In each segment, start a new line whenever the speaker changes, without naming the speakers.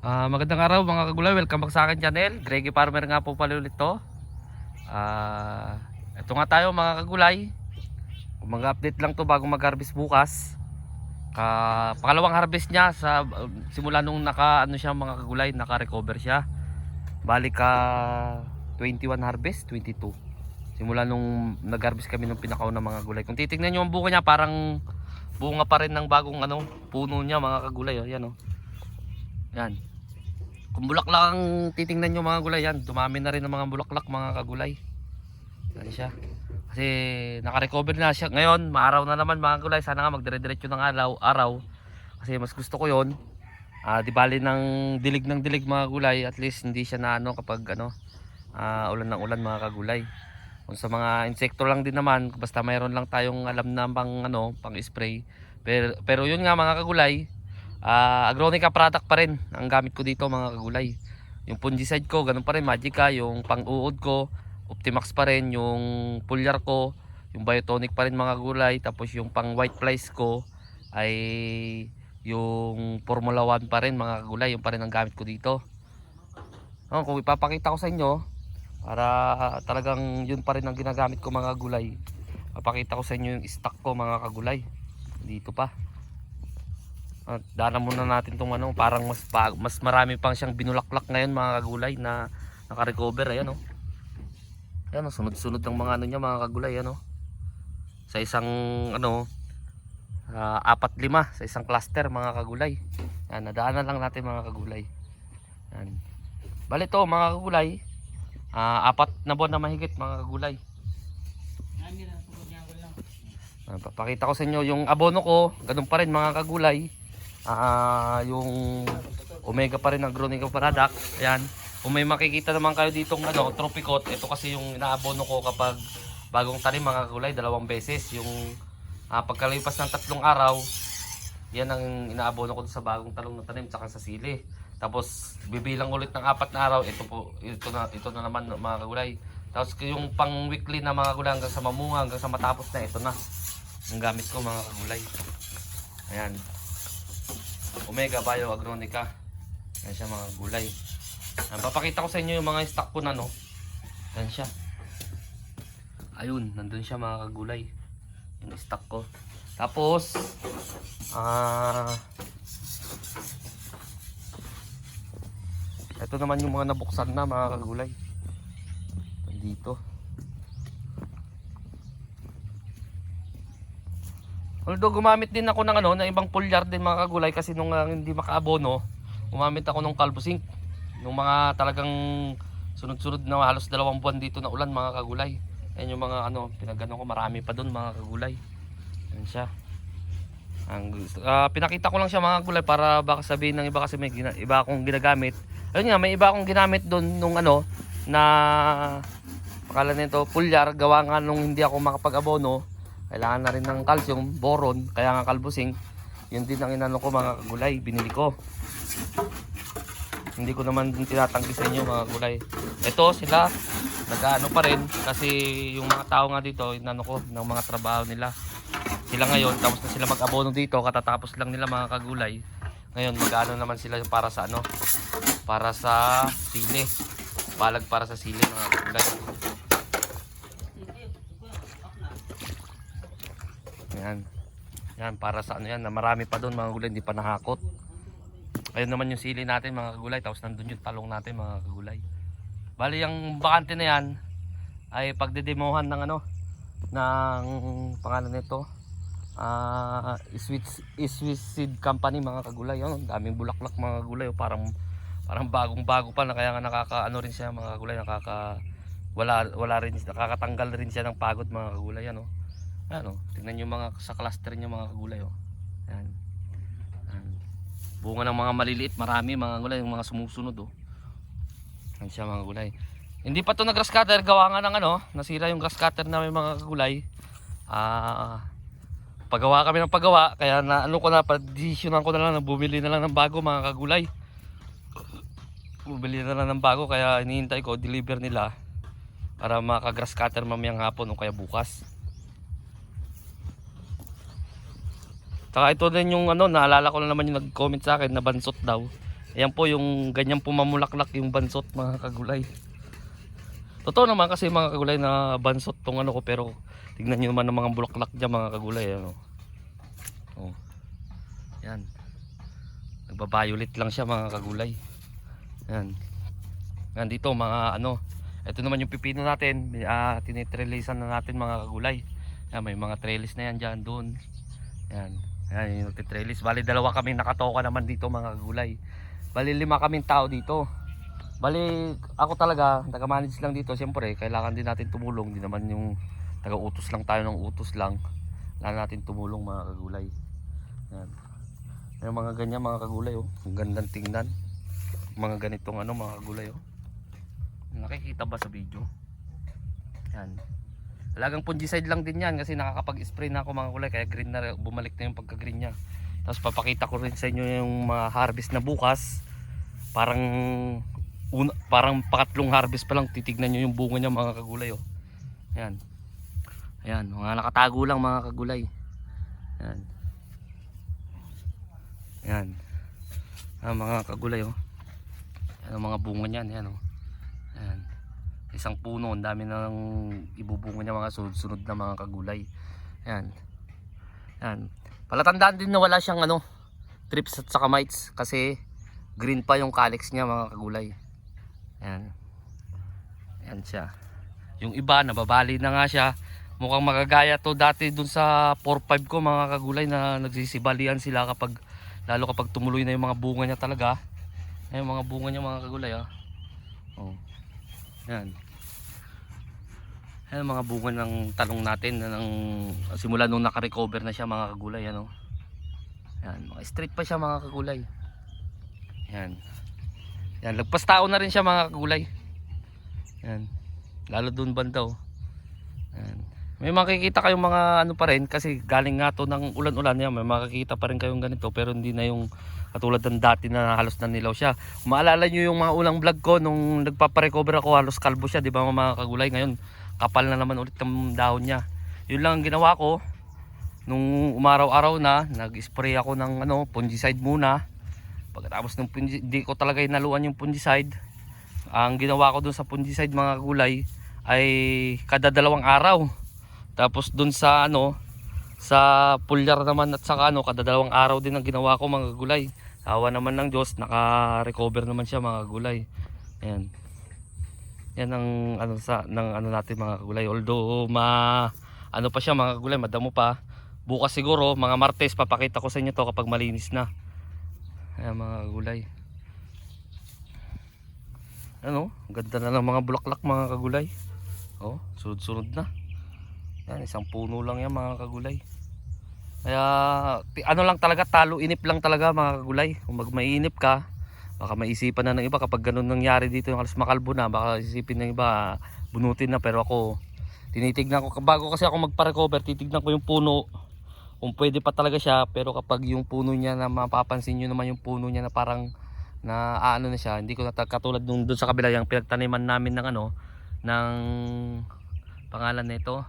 Ah, magandang araw mga kagulay, welcome back sa akin channel. Greggy Farmer nga po pala ulit to. Ah, ito nga tayo mga kagulay. Mag-update lang to bago mag-harvest bukas. Ka pangalawang harvest niya sa simula nung naka ano siya mga kagulay, naka-recover siya. Balik ka 21 harvest, 22. Simula nung nag-harvest kami nung pinakaw ng mga gulay. Kung titingnan niyo ang bunga niya, parang bunga pa rin ng bagong ano, puno niya mga kagulay. Oh. Yan oh. Yan. Kung bulaklak ang titingnan nyo mga gulay yan, dumami na rin ng mga bulaklak mga kagulay. Yan siya. Kasi naka-recover na siya. Ngayon, maaraw na naman mga gulay. Sana nga magdire-diretso ng araw, araw. Kasi mas gusto ko yon Ah, di bali ng dilig ng dilig mga gulay. At least hindi siya na ano kapag ano, ah, ulan ng ulan mga kagulay. Kung sa mga insekto lang din naman, basta mayroon lang tayong alam na pang ano, pang spray. Pero, pero yun nga mga kagulay, Ah, Agronica product pa rin ang gamit ko dito mga kagulay. Yung fungicide ko, ganun pa rin, Magica, yung pang-uod ko, Optimax pa rin, yung foliar ko, yung Biotonic pa rin mga kagulay, tapos yung pang white flies ko ay yung Formula 1 pa rin mga kagulay, yung pa rin ang gamit ko dito. Oh, kung ipapakita ko sa inyo, para talagang yun pa rin ang ginagamit ko mga kagulay. Papakita ko sa inyo yung stock ko mga kagulay. Dito pa. At daanan muna natin tong ano, parang mas pa- mas marami pang siyang binulaklak ngayon mga kagulay na naka-recover ayan oh. Ayan oh, sunod-sunod ang mga ano niya mga kagulay ano. Sa isang ano ah, apat lima sa isang cluster mga kagulay. Yan, nadaanan lang natin mga kagulay. Yan. Bali to mga kagulay. ah, apat na buwan na mahigit mga kagulay. Ah, papakita ko sa inyo yung abono ko, ganun pa rin mga kagulay. Ah, yung Omega pa rin ang Groninger product. Ayan. Kung may makikita naman kayo ditong ano, Tropicot, ito kasi yung inaabono ko kapag bagong tanim mga kagulay, dalawang beses. Yung ah, pagkalipas ng tatlong araw, yan ang inaabono ko sa bagong talong na tanim tsaka sa sili. Tapos bibilang ulit ng apat na araw, ito po ito na ito na naman mga kagulay. Tapos yung pang weekly na mga gulay hanggang sa mamunga, hanggang sa matapos na ito na. Ang gamit ko mga kagulay. Ayan. Omega Bio Agronica. Yan siya mga gulay. Ayan, papakita ko sa inyo yung mga stock ko na no. Yan siya. Ayun, nandun siya mga kagulay. Yung stock ko. Tapos, ah... ito naman yung mga nabuksan na mga kagulay. Nandito. Although gumamit din ako ng ano, ng ibang pulyar din mga kagulay kasi nung ah, hindi makaabono, gumamit ako ng Calvo Zinc. Nung mga talagang sunod-sunod na halos dalawang buwan dito na ulan mga kagulay. Yan yung mga ano, pinagano ko marami pa doon mga kagulay. Yan siya. Ang ah, pinakita ko lang siya mga kagulay para baka sabihin ng iba kasi may gina, iba akong ginagamit. Ayun nga, may iba akong ginamit doon nung ano na pakala nito pulyar gawa nga nung hindi ako makapag-abono kailangan na rin ng calcium, boron, kaya nga kalbusing. Yun din ang inano ko mga gulay, binili ko. Hindi ko naman tinatanggi sa inyo mga gulay. Ito sila, nag-ano pa rin kasi yung mga tao nga dito, inano ko, ng mga trabaho nila. Sila ngayon, tapos na sila mag-abono dito, katatapos lang nila mga kagulay. Ngayon, mag-ano naman sila para sa ano, para sa sili. Balag para sa sili mga kagulay. Yan. Yan, para sa ano yan, na marami pa doon mga kagulay, hindi pa nahakot. Ayun naman yung sili natin mga kagulay, tapos nandun yung talong natin mga kagulay. Bali, yung bakante na yan, ay pagdedemohan ng ano, ng pangalan nito, ah Sweet Sweet Seed Company mga kagulay. Yun, daming bulaklak mga kagulay, oh, parang parang bagong-bago pa na kaya nga nakaka ano rin siya mga kagulay, nakaka wala wala rin nakakatanggal rin siya ng pagod mga kagulay ano. Ano, tingnan niyo mga sa cluster niyo mga kagulay oh. Yan. Yan. Bunga ng mga maliliit, marami mga gulay, yung mga sumusunod oh. Yan siya mga gulay. Hindi pa to na grass cutter, gawa nga ng ano, nasira yung grass cutter namin mga kagulay. Ah, pagawa kami ng pagawa, kaya na ano ko na, padisyonan ko na lang, na bumili na lang ng bago mga kagulay. Bumili na lang ng bago, kaya hinihintay ko, deliver nila para maka-grass cutter mamayang hapon o kaya bukas. Tsaka ito din yung ano, naalala ko na naman yung nag-comment sa akin na bansot daw. Ayan po yung ganyan po mamulaklak yung bansot mga kagulay. Totoo naman kasi mga kagulay na bansot tong ano ko pero tignan nyo naman ang mga bulaklak dyan mga kagulay. Ano. Oh. Yan. Nagbabayulit lang siya mga kagulay. Yan. Yan dito mga ano. Ito naman yung pipino natin. Uh, tinitrelisan na natin mga kagulay. Yan, may mga trellis na yan dyan doon. Yan. Yan yung nagtitrellis. Bali dalawa kami nakatoka naman dito mga kagulay. Bali lima kaming tao dito. Bali ako talaga taga-manage lang dito. Siyempre kailangan din natin tumulong. Hindi naman yung taga-utos lang tayo ng utos lang. Kailangan natin tumulong mga kagulay. Yan. Yung mga ganyan mga kagulay oh. Ang gandang tingnan. Mga ganitong ano mga kagulay oh. Nakikita ba sa video? Yan. Talagang fungicide lang din yan kasi nakakapag-spray na ako mga kulay kaya green na bumalik na yung pagka-green niya. Tapos papakita ko rin sa inyo yung mga harvest na bukas. Parang una, parang pakatlong harvest pa lang titignan nyo yung bunga niya mga kagulay oh. Yan. Ayan, mga nakatago lang mga kagulay. Yan. Yan. Ah, mga kagulay oh. Yan ang mga bunga niyan, yan oh. Yan. Isang puno, ang dami nang ibubunga niya mga sunod-sunod na mga kagulay. Yan. Yan. Palatandaan din na wala siyang ano, trips at saka mites kasi green pa yung calyx niya mga kagulay. Yan. Yan siya. Yung iba nababali na nga siya. Mukhang magagaya to dati dun sa 4-5 ko mga kagulay na nagsisibalian sila kapag lalo kapag tumuloy na yung mga bunga niya talaga. Ayun mga bunga niya mga kagulay ah. Oh. Yan. Yan ang mga bunga ng talong natin na ng simula nung naka-recover na siya mga kagulay ano. Yan, mga straight pa siya mga kagulay. Yan. Yan, lagpas tao na rin siya mga kagulay. Yan. Lalo doon banda oh. Yan. May makikita kayong mga ano pa rin kasi galing nga to ng ulan-ulan yan. May makikita pa rin kayong ganito pero hindi na yung katulad ng dati na halos nanilaw siya. Maalala nyo yung mga ulang vlog ko nung nagpaparecover ako halos kalbo siya. Di ba mga kagulay ngayon kapal na naman ulit ng dahon niya. Yun lang ang ginawa ko nung umaraw-araw na nag-spray ako ng ano fungicide muna. Pagkatapos ng fungi- di ko talaga inaluan yung fungicide. Ang ginawa ko dun sa fungicide mga kagulay ay kada dalawang araw. Tapos dun sa ano sa pulyar naman at saka ano kada dalawang araw din ang ginawa ko mga gulay. Awa naman ng Diyos, naka-recover naman siya mga gulay. Ayan. Yan ang ano sa ng ano natin mga gulay. Although ma ano pa siya mga gulay, madamo pa. Bukas siguro mga Martes papakita ko sa inyo to kapag malinis na. Ayan mga gulay. Ano, ganda na ng mga bulaklak mga kagulay. Oh, sunod-sunod na. Yan, isang puno lang yan mga kagulay. Kaya ano lang talaga talo inip lang talaga mga kagulay. Kung mag mainip ka, baka maisipan na ng iba kapag ganun nangyari dito yung halos makalbo na, baka isipin ng iba bunutin na pero ako tinitignan ko bago kasi ako magpa-recover, titignan ko yung puno kung pwede pa talaga siya pero kapag yung puno niya na mapapansin nyo naman yung puno niya na parang na ano na siya hindi ko katulad nung doon sa kabila yung pinagtaniman namin ng ano ng pangalan nito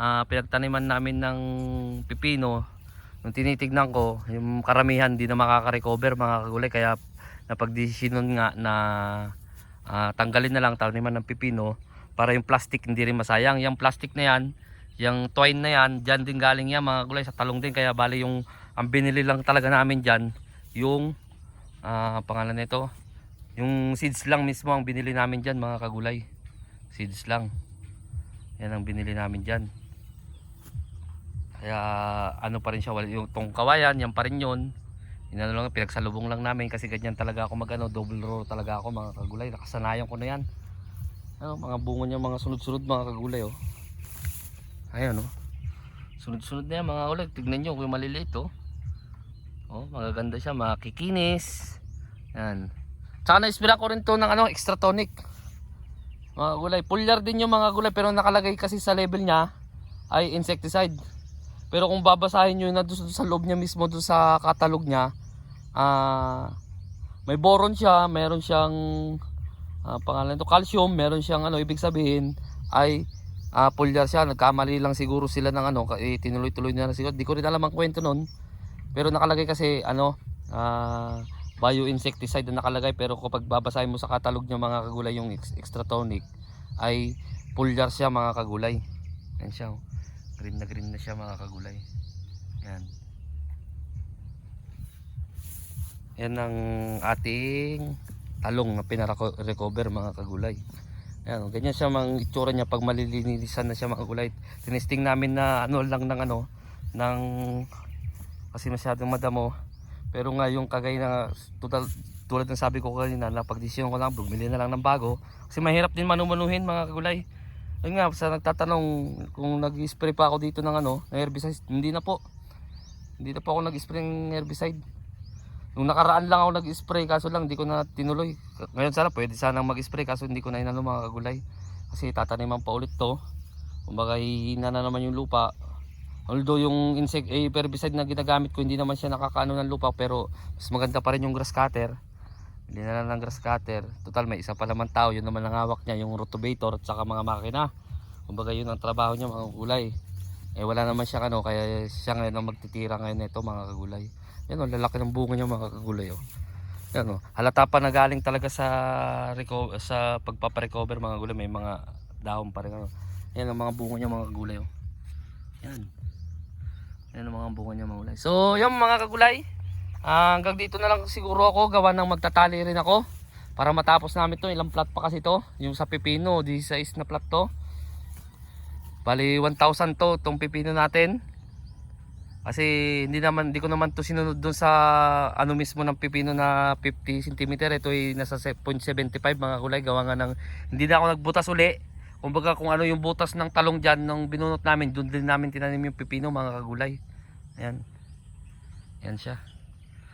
ah pinagtaniman namin ng pipino nung tinitignan ko yung karamihan di na makaka-recover mga kagulay kaya napagdesisyonon nga na ah, tanggalin na lang taniman ng pipino para yung plastic hindi rin masayang. Yung plastic na yan yung twine na yan dyan din galing yan mga gulay sa talong din. Kaya bali yung ang binili lang talaga namin dyan yung ah pangalan nito yung seeds lang mismo ang binili namin dyan mga kagulay. Seeds lang. Yan ang binili namin dyan. Kaya ano pa rin siya yung tong kawayan yan pa rin yun inano lang pinagsalubong lang namin kasi ganyan talaga ako magano double row talaga ako mga kagulay nakasanayan ko na yan ano, mga bungo niya mga sunod-sunod mga kagulay oh ayun oh sunod-sunod na yan mga ulag tignan nyo kung maliliit oh Oh, magaganda siya, makikinis. Yan. Tsaka na-spira ko rin to ng ano, extra tonic. Mga gulay. Pulyar din yung mga gulay pero nakalagay kasi sa label niya ay insecticide. Pero kung babasahin nyo na doon sa loob niya mismo, doon sa catalog niya, ah may boron siya, meron siyang ah, pangalan to calcium, meron siyang ano, ibig sabihin ay ah pulyar siya. Nagkamali lang siguro sila ng ano, eh, tinuloy-tuloy na siguro. Di ko rin alam ang kwento nun. Pero nakalagay kasi ano, ah, bioinsecticide na nakalagay pero kapag babasahin mo sa katalog niya mga kagulay yung ex- extra tonic ay foliar siya mga kagulay. Yan siya. oh. Green na green na siya mga kagulay. Yan. Yan ang ating talong na pinara-recover mga kagulay. Yan, oh. ganyan siya mga itsura niya pag malilinisan na siya mga kagulay. Tinesting namin na ano lang ng ano ng kasi masyadong madamo. Pero nga yung kagay na total tulad ng sabi ko kanina na pagdesisyon ko lang bumili na lang ng bago kasi mahirap din manumanuhin mga kagulay. Ayun nga sa nagtatanong kung nag-spray pa ako dito ng ano, ng herbicide, hindi na po. Hindi na po ako nag-spray ng herbicide. Nung nakaraan lang ako nag-spray kaso lang hindi ko na tinuloy. Ngayon sana pwede sana mag-spray kaso hindi ko na inano mga kagulay. Kasi tataniman pa ulit to. Kumbaga hihina na naman yung lupa. Although yung insect eh, herbicide na ginagamit ko hindi naman siya nakakaano ng lupa pero mas maganda pa rin yung grass cutter. Hindi na lang ng grass cutter. Total may isa pa naman tao, yun naman ang hawak niya, yung rotovator at saka mga makina. Kumbaga yun ang trabaho niya mga gulay. Eh wala naman siya ano, kaya siya ngayon ang magtitira ngayon nito mga kagulay. Yan o, lalaki ng bunga niya mga kagulay o. Yan o, halata pa na galing talaga sa reco- sa pagpaparecover mga gulay, may mga dahon pa rin ano. Yan ang mga bunga niya mga kagulay o. Yan. Yan ang mga bunga niya mga gulay. So, yung mga kagulay, ah, hanggang dito na lang siguro ako, gawa ng magtatali rin ako. Para matapos namin to, ilang plat pa kasi to. Yung sa pipino, 16 na plat to. Bali 1,000 to, tong pipino natin. Kasi hindi naman, hindi ko naman to sinunod dun sa ano mismo ng pipino na 50 cm. Ito ay nasa se- 0.75 mga kulay. Gawa nga ng, hindi na ako nagbutas uli. Kumbaga kung ano yung butas ng talong dyan nung binunot namin, doon din namin tinanim yung pipino mga kagulay. Ayan. Ayan siya.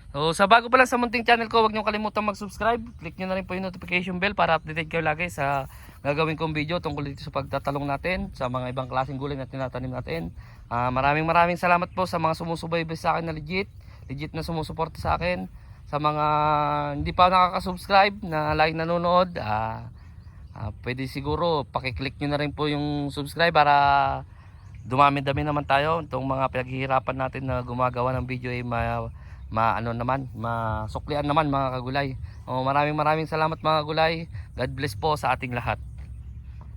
So sa bago pa lang sa munting channel ko, huwag niyo kalimutan mag-subscribe. Click niyo na rin po yung notification bell para updated kayo lagi sa gagawin kong video tungkol dito sa pagtatalong natin sa mga ibang klaseng gulay na tinatanim natin. Ah, maraming maraming salamat po sa mga sumusubaybay sa akin na legit, legit na sumusuporta sa akin. Sa mga hindi pa nakaka-subscribe na like nanonood, ah, ah, pwede siguro pakiclick nyo na rin po yung subscribe para dumami-dami naman tayo. Itong mga pinaghihirapan natin na gumagawa ng video ay ma, ma ano naman, masuklian naman mga kagulay. O, maraming maraming salamat mga kagulay. God bless po sa ating lahat.